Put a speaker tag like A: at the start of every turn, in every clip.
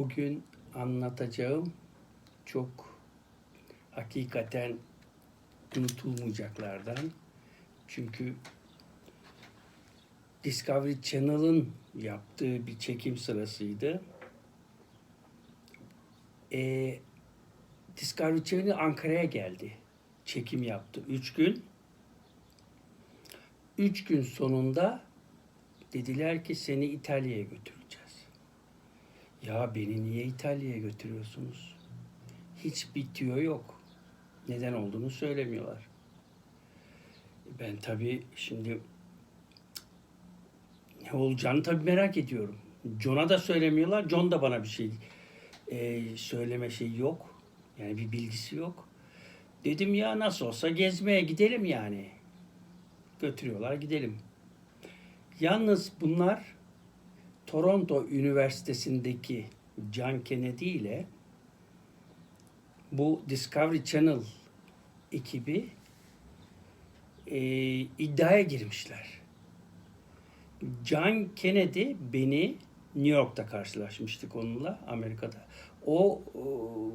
A: Bugün anlatacağım çok hakikaten unutulmayacaklardan. Çünkü Discovery Channel'ın yaptığı bir çekim sırasıydı. Ee, Discovery Channel Ankara'ya geldi. Çekim yaptı. Üç gün. Üç gün sonunda dediler ki seni İtalya'ya götüreceğiz. Ya beni niye İtalya'ya götürüyorsunuz? Hiç bitiyor yok. Neden olduğunu söylemiyorlar. Ben tabii şimdi ne olacağını tabii merak ediyorum. John'a da söylemiyorlar. John da bana bir şey e, söyleme şey yok. Yani bir bilgisi yok. Dedim ya nasıl olsa gezmeye gidelim yani. Götürüyorlar gidelim. Yalnız bunlar Toronto Üniversitesi'ndeki John Kennedy ile bu Discovery Channel ekibi e, iddiaya girmişler. John Kennedy beni New York'ta karşılaşmıştık onunla Amerika'da. O, o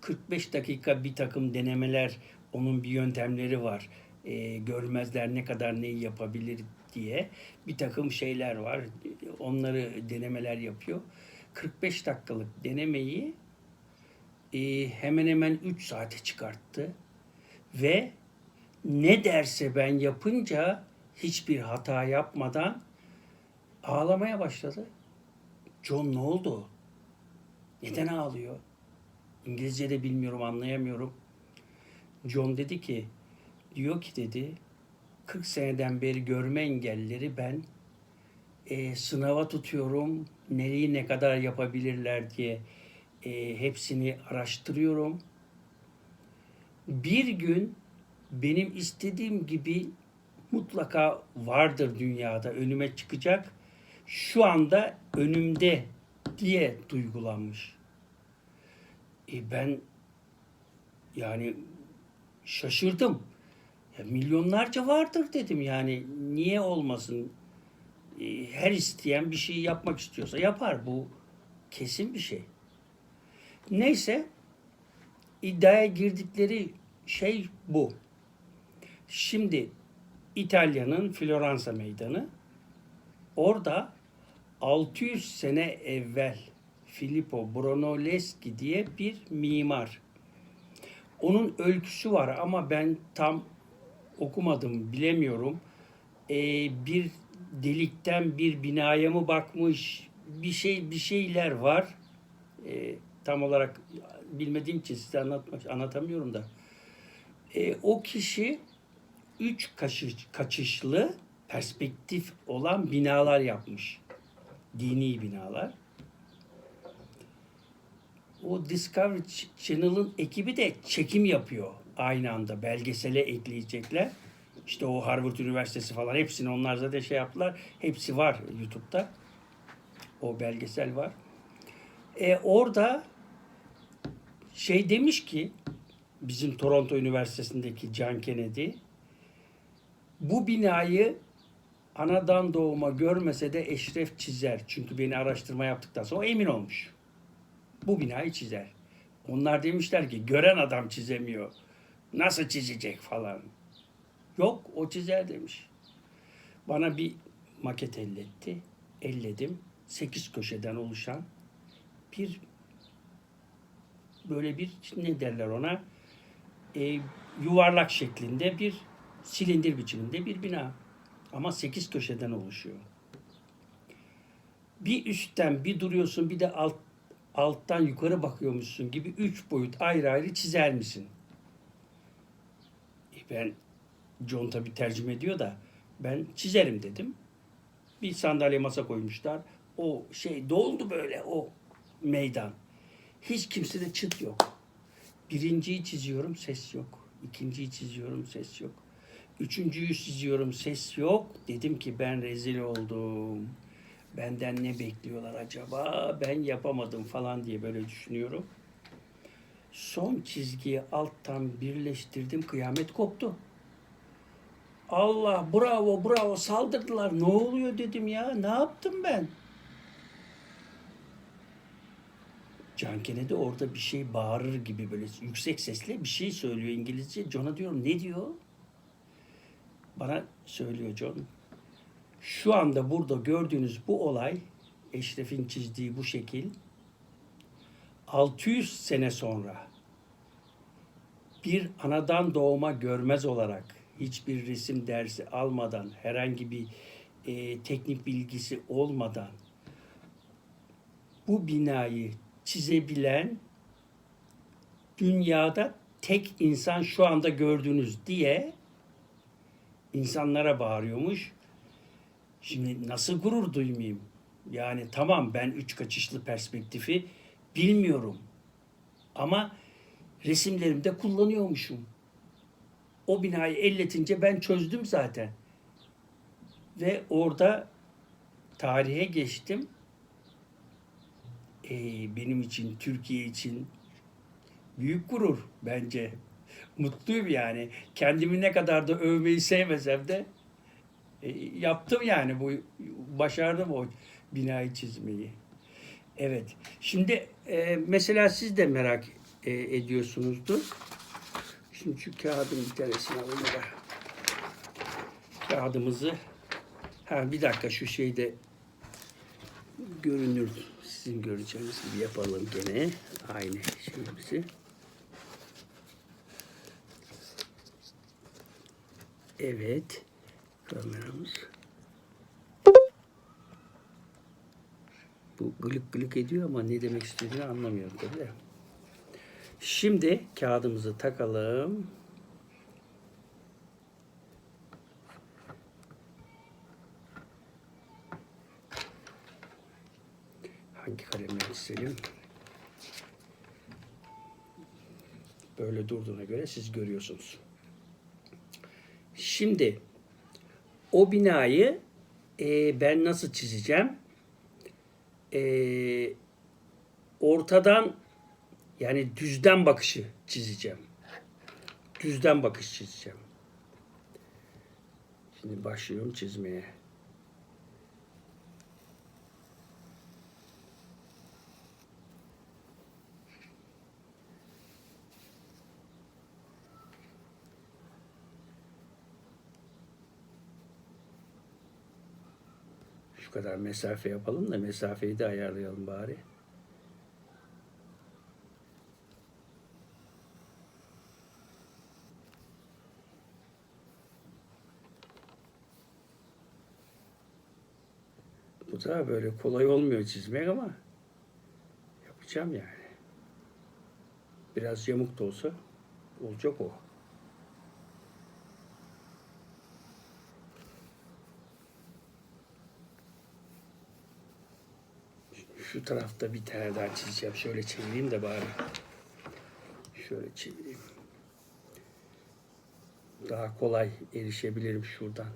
A: 45 dakika bir takım denemeler, onun bir yöntemleri var. E, görmezler ne kadar neyi yapabilir diye bir takım şeyler var. Onları denemeler yapıyor. 45 dakikalık denemeyi e, hemen hemen 3 saate çıkarttı. Ve ne derse ben yapınca hiçbir hata yapmadan ağlamaya başladı. John ne oldu? Neden ağlıyor? İngilizce de bilmiyorum, anlayamıyorum. John dedi ki, diyor ki dedi, 40 seneden beri görme engelleri ben e, sınava tutuyorum. Nereyi ne kadar yapabilirler diye e, hepsini araştırıyorum. Bir gün benim istediğim gibi mutlaka vardır dünyada önüme çıkacak. Şu anda önümde diye duygulanmış. E ben yani şaşırdım. Ya milyonlarca vardır dedim yani niye olmasın? E, her isteyen bir şey yapmak istiyorsa yapar. Bu kesin bir şey. Neyse iddiaya girdikleri şey bu. Şimdi İtalya'nın Floransa meydanı orada 600 sene evvel Filippo Brunelleschi diye bir mimar. Onun öyküsü var ama ben tam okumadım, bilemiyorum. Ee, bir delikten bir binaya mı bakmış, bir şey bir şeyler var. Ee, tam olarak bilmediğim için size anlatmak anlatamıyorum da. Ee, o kişi üç kaçış, kaçışlı perspektif olan binalar yapmış. Dini binalar. O Discovery Channel'ın ekibi de çekim yapıyor aynı anda. Belgesele ekleyecekler. İşte o Harvard Üniversitesi falan hepsini onlar zaten şey yaptılar. Hepsi var YouTube'da. O belgesel var. E, orada şey demiş ki bizim Toronto Üniversitesi'ndeki John Kennedy bu binayı anadan doğuma görmese de Eşref çizer. Çünkü beni araştırma yaptıktan sonra emin olmuş. Bu binayı çizer. Onlar demişler ki gören adam çizemiyor. Nasıl çizecek falan. Yok o çizer demiş. Bana bir maket elletti. Elledim. Sekiz köşeden oluşan bir böyle bir ne derler ona e, yuvarlak şeklinde bir silindir biçiminde bir bina. Ama sekiz köşeden oluşuyor. Bir üstten bir duruyorsun bir de alt, alttan yukarı bakıyormuşsun gibi üç boyut ayrı ayrı çizer misin? Ben John tabi tercüme ediyor da ben çizerim dedim. Bir sandalye masa koymuşlar. O şey doldu böyle o meydan. Hiç kimsede çıt yok. Birinciyi çiziyorum ses yok. İkinciyi çiziyorum ses yok. Üçüncüyü çiziyorum ses yok. Dedim ki ben rezil oldum. Benden ne bekliyorlar acaba? Ben yapamadım falan diye böyle düşünüyorum. Son çizgiyi alttan birleştirdim. Kıyamet koptu. Allah bravo bravo saldırdılar. Ne oluyor dedim ya. Ne yaptım ben? John Kennedy orada bir şey bağırır gibi böyle yüksek sesle bir şey söylüyor İngilizce. John'a diyorum ne diyor? Bana söylüyor John. Şu anda burada gördüğünüz bu olay Eşref'in çizdiği bu şekil 600 sene sonra bir anadan doğma görmez olarak hiçbir resim dersi almadan herhangi bir e, teknik bilgisi olmadan bu binayı çizebilen dünyada tek insan şu anda gördüğünüz diye insanlara bağırıyormuş. Şimdi nasıl gurur duymayayım? Yani tamam ben üç kaçışlı perspektifi bilmiyorum. Ama resimlerimde kullanıyormuşum. O binayı elletince ben çözdüm zaten. Ve orada tarihe geçtim. Ee, benim için, Türkiye için büyük gurur bence. Mutluyum yani. Kendimi ne kadar da övmeyi sevmesem de e, yaptım yani bu başardım o binayı çizmeyi. Evet. Şimdi e, mesela siz de merak e, ediyorsunuzdur. Şimdi şu kağıdın bir tanesini alayım da. Kağıdımızı ha bir dakika şu şeyde görünür sizin göreceğiniz gibi yapalım gene aynı şeyimizi. Evet. Kameramız. Bu gılık gılık ediyor ama ne demek istediğini anlamıyorum tabii. Şimdi kağıdımızı takalım. Hangi kalemle çizelim? Böyle durduğuna göre siz görüyorsunuz. Şimdi o binayı e, ben nasıl çizeceğim? E, ortadan yani düzden bakışı çizeceğim. Düzden bakış çizeceğim. Şimdi başlıyorum çizmeye. Kadar mesafe yapalım da mesafeyi de ayarlayalım bari. Bu da böyle kolay olmuyor çizmek ama yapacağım yani. Biraz yamuk da olsa olacak o. Şu tarafta bir tane daha çizeceğim. Şöyle çevireyim de bari. Şöyle çevireyim. Daha kolay erişebilirim şuradan.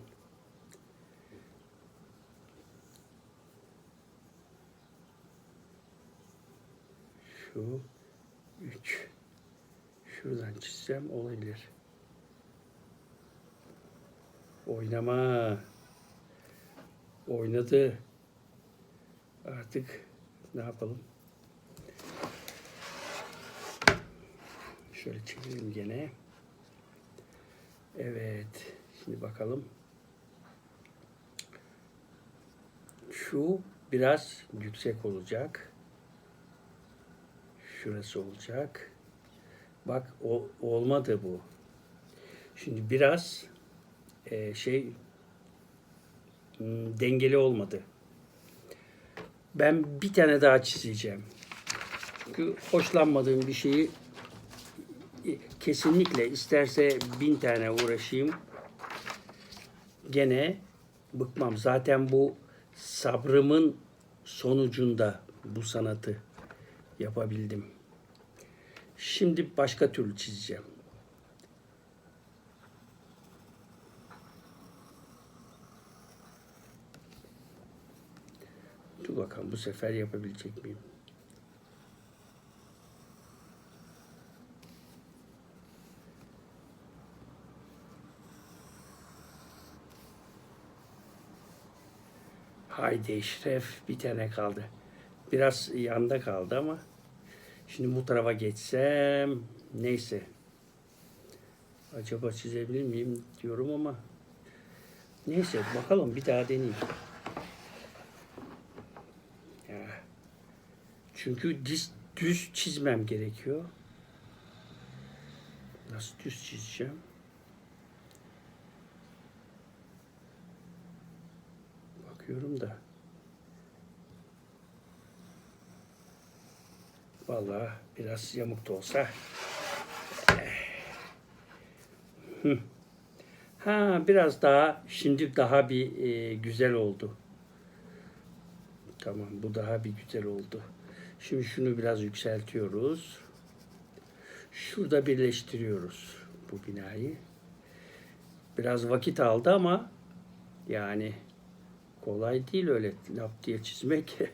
A: Şu üç. Şuradan çizsem olabilir. Oynama. Oynadı. Artık ne yapalım? Şöyle çevirelim gene. Evet. Şimdi bakalım. Şu biraz yüksek olacak. Şurası olacak. Bak o, olmadı bu. Şimdi biraz e, şey hmm, dengeli olmadı. Ben bir tane daha çizeceğim. Çünkü hoşlanmadığım bir şeyi kesinlikle isterse bin tane uğraşayım gene bıkmam. Zaten bu sabrımın sonucunda bu sanatı yapabildim. Şimdi başka türlü çizeceğim. Dur bakalım bu sefer yapabilecek miyim? Haydi Eşref bir tane kaldı. Biraz yanda kaldı ama şimdi bu tarafa geçsem neyse. Acaba çizebilir miyim diyorum ama neyse bakalım bir daha deneyeyim. Çünkü düz, düz çizmem gerekiyor. Nasıl düz çizeceğim? Bakıyorum da. Vallahi biraz yamuk da olsa. Ha biraz daha şimdi daha bir e, güzel oldu. Tamam bu daha bir güzel oldu. Şimdi şunu biraz yükseltiyoruz. Şurada birleştiriyoruz bu binayı. Biraz vakit aldı ama yani kolay değil öyle lap diye çizmek.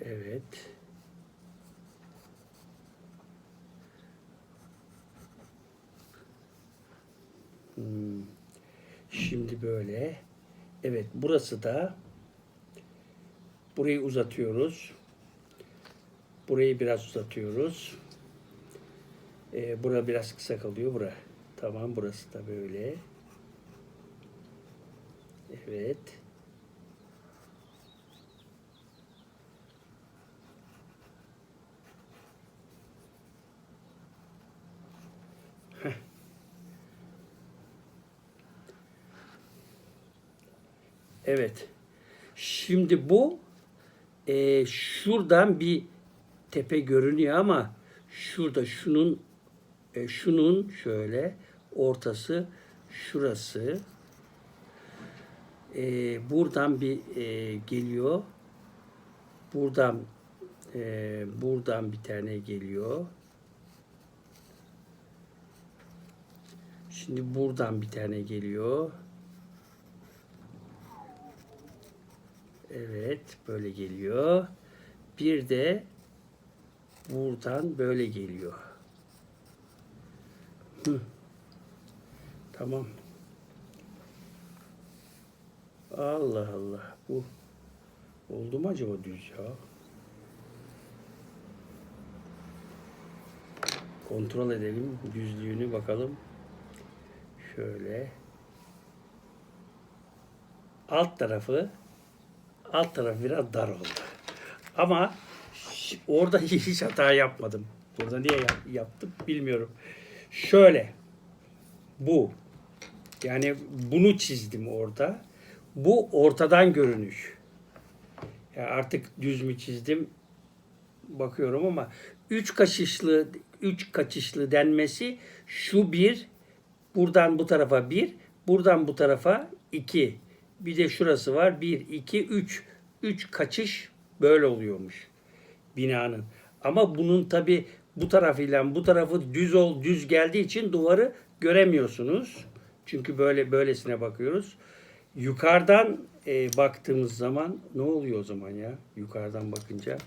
A: evet. Hmm. Şimdi böyle. Evet burası da burayı uzatıyoruz. Burayı biraz uzatıyoruz. Ee, bura biraz kısa kalıyor bura. Tamam burası da böyle. Evet. Evet. Şimdi bu e, şuradan bir tepe görünüyor ama şurada şunun e, şunun şöyle ortası şurası e, buradan bir e, geliyor. Buradan e, buradan bir tane geliyor. Şimdi buradan bir tane geliyor evet böyle geliyor bir de buradan böyle geliyor Hı. Tamam. Allah Allah. Bu oldu mu acaba düz ya? Kontrol edelim düzlüğünü bakalım. Şöyle. Alt tarafı alt tarafı biraz dar oldu. Ama orada hiç hata yapmadım. Burada niye yap- yaptım bilmiyorum. Şöyle. Bu. Yani bunu çizdim orada. Bu ortadan görünüş. Ya artık düz mü çizdim bakıyorum ama üç kaçışlı üç kaçışlı denmesi şu bir buradan bu tarafa bir buradan bu tarafa iki bir de şurası var bir iki üç üç kaçış böyle oluyormuş binanın. Ama bunun tabi bu tarafıyla bu tarafı düz ol düz geldiği için duvarı göremiyorsunuz. Çünkü böyle böylesine bakıyoruz. Yukarıdan e, baktığımız zaman ne oluyor o zaman ya? Yukarıdan bakınca.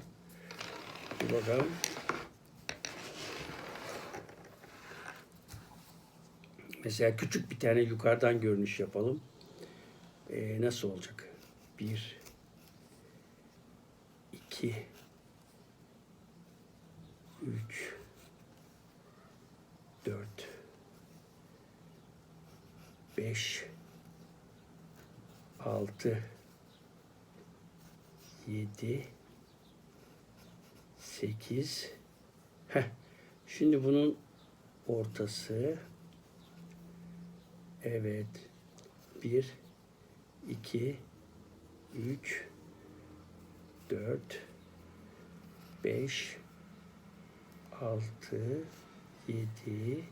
A: Bir bakalım. Mesela küçük bir tane yukarıdan görünüş yapalım. E, nasıl olacak? Bir, iki, üç, dört, beş, altı, yedi, sekiz. Heh. Şimdi bunun ortası. Evet. Bir, iki, üç, dört, beş, altı, yedi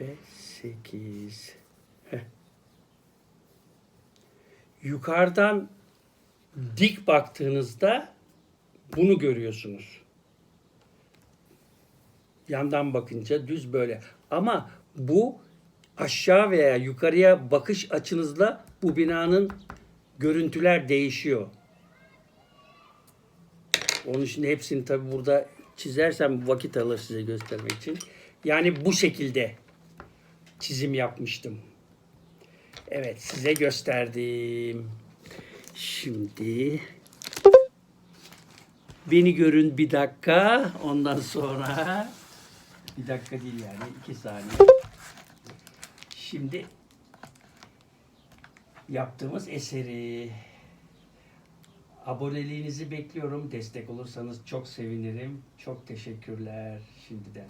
A: ve sekiz. Heh. Yukarıdan dik baktığınızda bunu görüyorsunuz. Yandan bakınca düz böyle. Ama bu aşağı veya yukarıya bakış açınızla bu binanın görüntüler değişiyor. Onun için hepsini tabi burada çizersem vakit alır size göstermek için. Yani bu şekilde çizim yapmıştım. Evet size gösterdim. Şimdi beni görün bir dakika. Ondan sonra bir dakika değil yani iki saniye. Şimdi yaptığımız eseri aboneliğinizi bekliyorum. Destek olursanız çok sevinirim. Çok teşekkürler şimdiden.